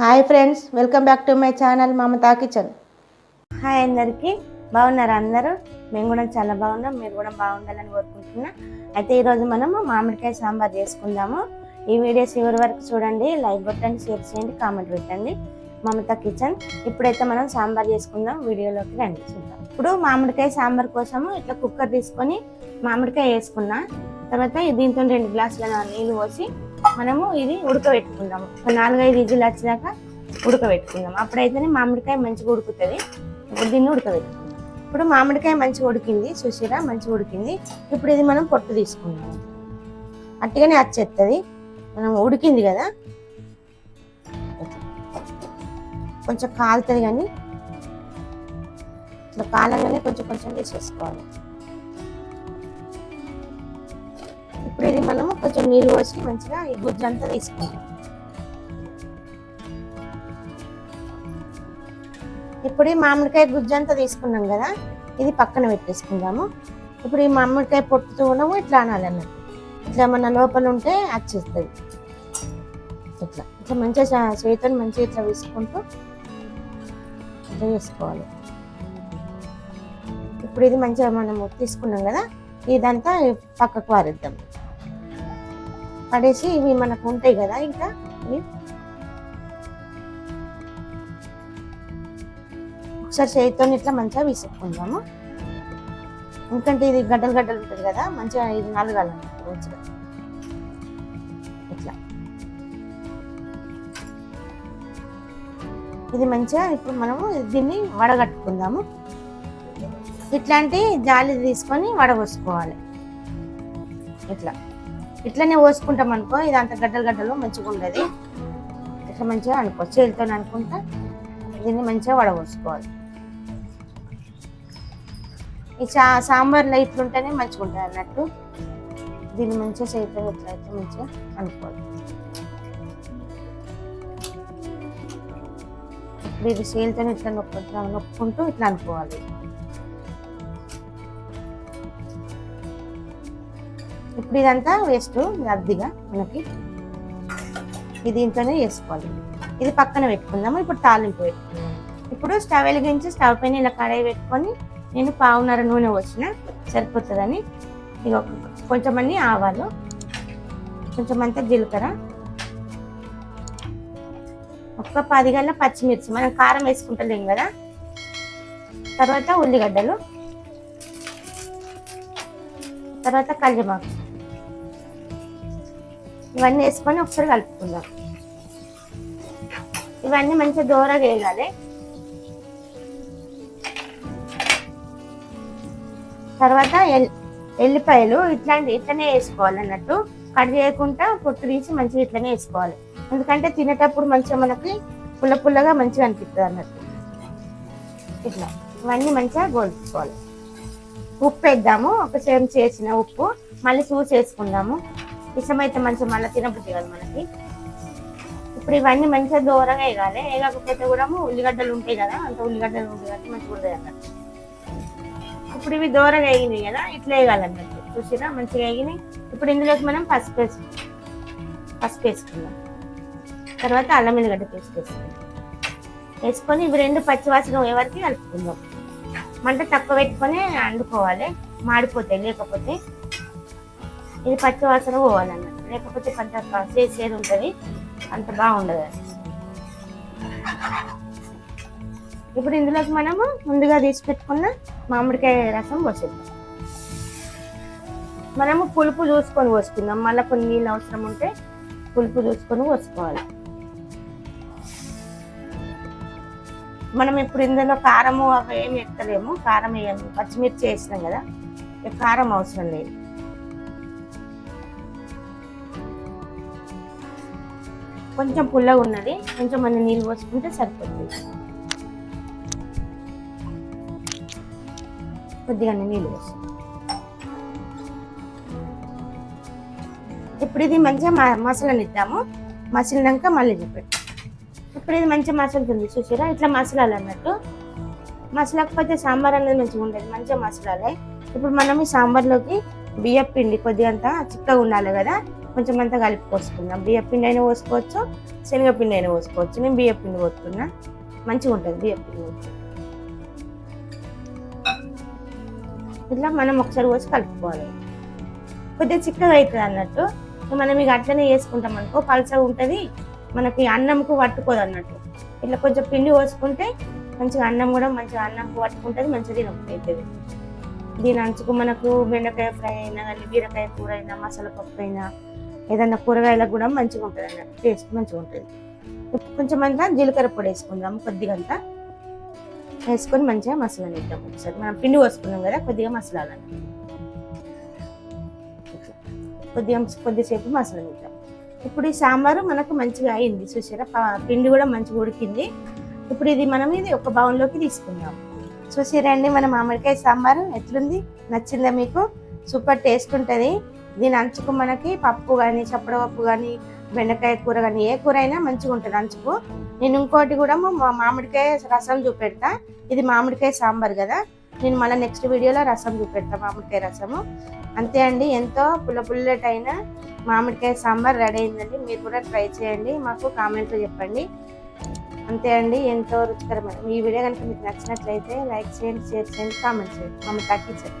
Hi friends welcome back to my channel Mamata kitchen. Hi అందరికీ బాగున్నారు అందరూ? మేము కూడా చాలా బాగున్నాం మీరు కూడా బాగుండాలని కోరుకుంటున్నా. అయితే ఈరోజు మనము మామిడికాయ సాంబార్ చేసుకుందాము. ఈ వీడియో చివరి వరకు చూడండి లైక్ కొట్టండి షేర్ చేయండి కామెంట్ పెట్టండి. మమతా కిచెన్. ఇప్పుడైతే మనం సాంబార్ చేసుకుందాం వీడియోలోకి రండి చూద్దాం. ఇప్పుడు మామిడికాయ సాంబార్ కోసము ఇట్లా కుక్కర్ తీసుకొని మామిడికాయ వేసుకున్నా. తర్వాత దీంతో రెండు గ్లాసుల నీళ్ళు పోసి మనము ఇది ఉడకబెట్టుకుందాము. ఒక నాలుగైదు విజిల్ వచ్చాక ఉడకబెట్టుకుందాం అప్పుడైతేనే మామిడికాయ మంచిగా ఉడుకుతుంది. ఇప్పుడు దీన్ని ఉడకబెట్టుకుందాం. ఇప్పుడు మామిడికాయ మంచిగా ఉడికింది. చూసిరా మంచిగా ఉడికింది. ఇప్పుడు ఇది మనం పొట్టు తీసుకుందాం. అట్టుగానే వచ్చేస్తుంది మనం ఉడికింది కదా? కొంచెం కాలుతుంది కానీ ఇట్లా కాలంగానే కొంచెం కొంచెం తీసేసుకోవాలి ఇప్పుడు ఇది మనము కొంచెం నీళ్ళు పోసి మంచిగా ఈ గుజ్జు అంతా తీసుకుందాం ఇప్పుడు ఈ మామిడికాయ గుజ్జు అంతా తీసుకున్నాం కదా ఇది పక్కన పెట్టేసుకుందాము. ఇప్పుడు ఈ మామిడికాయ పొట్టుతూ ఉన్నాము ఇట్లా అనాలి అన్నట్టు ఇట్లా మన లోపల ఉంటే వచ్చేస్తుంది ఇట్లా ఇట్లా మంచిగా చే- మంచిగా ఇట్లా వేసుకుంటూ ఇట్లా వేసుకోవాలి. ఇప్పుడు ఇది మంచిగా మనము తీసుకున్నాం కదా ఇదంతా పక్కకు వారిద్దాం. పడేసి ఇవి మనకు ఉంటాయి కదా ఇంకా? ఒకసారి చేతితో ఇట్లా మంచిగా విసుక్కుందాము. ఎందుకంటే ఇది గడ్డలు గడ్డలు ఉంటుంది కదా మంచిగా ఇది నలగాలన్నట్టు మంచిగా ఇట్లా. ఇది మంచిగా ఇప్పుడు మనము దీన్ని వడగట్టుకుందాము. ఇట్లాంటి జాలి తీసుకొని వడగొసుకోవాలి ఇట్లా. ఇట్లనే పోసుకుంటాం అనుకో ఇది అంత గడ్డలు గడ్డలు మంచిగా ఉండదు. ఇట్లా మంచిగా అనుకో చేతితో అనుకుంటా దీన్ని మంచిగా వడగోసుకోవాలి ఈ సా సాంబార్లో ఇట్లుంటేనే మంచిగా ఉంటుంది అన్నట్టు. దీన్ని మంచిగా చేతితో ఇట్లా అయితే మంచిగా అనుకోవాలి. ఇప్పుడు ఇది చేతితో ఇట్లా నొక్కు నొక్కుంటూ ఇట్లా అనుకోవాలి. ఇప్పుడు ఇదంతా వేస్ట్ అద్దిగా మనకి. ఇది దీంట్లోనే వేసుకోవాలి. ఇది పక్కన పెట్టుకుందాము ఇప్పుడు తాలింపు పెట్టుకుందాం ఇప్పుడు స్టవ్ వెలిగించి స్టవ్ పైన ఇలా కడాయి పెట్టుకొని నేను పావున్నర నూనె వచ్చిన సరిపోతుందని. ఇక కొంచెం అన్ని ఆవాలు కొంచెం అంతా జీలకర్ర. ఒక్క పది గల్ల పచ్చిమిర్చి మనం కారం వేసుకుంటలేం కదా? తర్వాత ఉల్లిగడ్డలు. తర్వాత కల్జమాకు ఇవన్నీ వేసుకొని ఒకసారి కలుపుకుందాం. ఇవన్నీ మంచిగా దూరగా వేయాలి తర్వాత ఎల్లిపాయలు ఇట్లాంటి ఇట్లనే వేసుకోవాలి అన్నట్టు. కట్ చేయకుండా పొట్టు తీసి మంచిగా ఇట్లనే వేసుకోవాలి. ఎందుకంటే తినేటప్పుడు మంచిగా మనకి పుల్ల పుల్లగా మంచిగా అనిపిస్తుంది అన్నట్టు. ఇట్లా. ఇవన్నీ మంచిగా గోల్చుకోవాలి. ఉప్పు వేద్దాము. ఒక సేమ్ చేసిన ఉప్పు. మళ్ళీ చూసి వేసుకుందాము. ఇష్టమైతే మంచిగా మళ్ళీ తినబుద్ధి కదా మనకి. ఇప్పుడు ఇవన్నీ మంచిగా దూరంగా వేయాలి. వేయకపోతే కూడా ఉల్లిగడ్డలు ఉంటాయి కదా అంత ఉల్లిగడ్డలు ఉంటాయి కాబట్టి మంచిగా ఉంటుంది అన్నట్టు. ఇప్పుడు ఇవి దూరంగా వేగినాయి కదా ఇట్లా వేయాలన్నట్టు చూసినా మంచిగా వేగినాయి. ఇప్పుడు ఇందులోకి మనం పసుపు వేసు పసుపు వేసుకుందాం. తర్వాత అల్లం ఎల్లిగడ్డ పేస్ట్ వేసుకుందాం. వేసుకొని ఇవి రెండు పచ్చివాసన పోయే కలుపుకుందాం. మంట తక్కువ పెట్టుకొని వండుకోవాలి మాడిపోతాయి లేకపోతే ఇది పచ్చి వాసన పోవాలన్నమాట లేకపోతే కొంత చేసేది ఉంటుంది అంత బాగుండదు. ఇప్పుడు ఇందులోకి మనము ముందుగా తీసి పెట్టుకున్న మామిడికాయ రసం పోసేద్దాం. మనము పులుపు చూసుకొని పోసుకుందాం. మళ్ళీ కొన్ని నీళ్ళు అవసరం ఉంటే పులుపు చూసుకొని పోసుకోవాలి. మనం ఇప్పుడు ఇందులో కారము అవి ఏమి ఎత్తలేము. కారం వేయము. పచ్చిమిర్చి వేసినాం కదా కారం అవసరం లేదు. కొంచెం పుల్లగా ఉన్నది కొంచెం మన నీళ్ళు పోసుకుంటే సరిపోతుంది. కొద్దిగా నీళ్ళు పోసి ఇప్పుడు ఇది మంచిగా మ- ఇద్దాము మసిలినాక మళ్ళీ చెప్పండి ఇప్పుడు ఇది మంచిగా మసలుతుంది చూసారా? ఇట్లా మసలాలి అన్నట్టు. మసలకపోతే సాంబార్ అనేది మంచిగా ఉండదు మంచిగా మసలాలి. ఇప్పుడు మనం ఈ సాంబార్లోకి బియ్యం పిండి కొద్దిగా అంతా చిక్కగా ఉండాలి కదా కొంచెం అంతా కలిపి పోసుకుందాం. బియ్యం పిండి అయినా పోసుకోవచ్చు శనగపిండి అయినా పోసుకోవచ్చు. నేను బియ్యం పిండి పోతున్నా మంచిగా ఉంటుంది బియ్యం పిండి ఇట్లా మనం ఒకసారి పోసి కలుపుకోవాలి. కొద్దిగా చిక్కగా అవుతుంది అన్నట్టు. మనం ఇక అట్లనే వేసుకుంటాం అనుకో పలసగా ఉంటుంది. మనకి అన్నంకు పట్టుకోదు అన్నట్టు. ఇట్లా కొంచెం పిండి పోసుకుంటే మంచిగా అన్నం కూడా మంచిగా అన్నంకు పట్టుకుంటుంది మంచిగా తినప్పుడు అవుతుంది దీని అంచుకు మనకు బెండకాయ ఫ్రై అయినా కానీ బీరకాయ కూర అయినా మసాలా పప్పు అయినా ఏదైనా కూరగాయలకు కూడా మంచిగా ఉంటుంది అన్నట్టు టేస్ట్ మంచిగా ఉంటుంది. కొంచెం అంతా జీలకర్ర పొడి వేసుకుందాం కొద్దిగా అంతా వేసుకొని మంచిగా మసాలా నిద్దాం ఒకసారి. మనం పిండి పోసుకున్నాం కదా కొద్దిగా మసాలా కొద్దిగా కొద్దిసేపు మసాలా నిద్దాం ఇప్పుడు ఈ సాంబారు మనకు మంచిగా అయింది చూసారా? పిండి కూడా మంచిగా ఉడికింది. ఇప్పుడు ఇది మనం ఇది ఒక బౌన్లోకి తీసుకుందాం. చూసిరండి మన మామిడికాయ సాంబారు ఎట్లుంది? నచ్చిందా మీకు? సూపర్ టేస్ట్ ఉంటుంది. దీని అంచుకు మనకి పప్పు కానీ చప్పడ పప్పు కానీ బెండకాయ కూర కానీ ఏ కూర అయినా మంచిగా ఉంటుంది అంచుకు. నేను ఇంకోటి కూడా మా మామిడికాయ రసం చూపెడతా. ఇది మామిడికాయ సాంబార్ కదా. నేను మళ్ళీ నెక్స్ట్ వీడియోలో రసం చూపెడతా మామిడికాయ రసము. అంతే అండి. ఎంతో పుల్ల పుల్లటైన మామిడికాయ సాంబార్ రెడీ అయిందండి. మీరు కూడా ట్రై చేయండి. మాకు కామెంట్లో చెప్పండి. అంతే అండి ఎంతో రుచికరమైన ఈ వీడియో కనుక మీకు నచ్చినట్లయితే లైక్ చేయండి షేర్ చేయండి కామెంట్ చేయండి. మమ్మల్ని తగ్గించండి.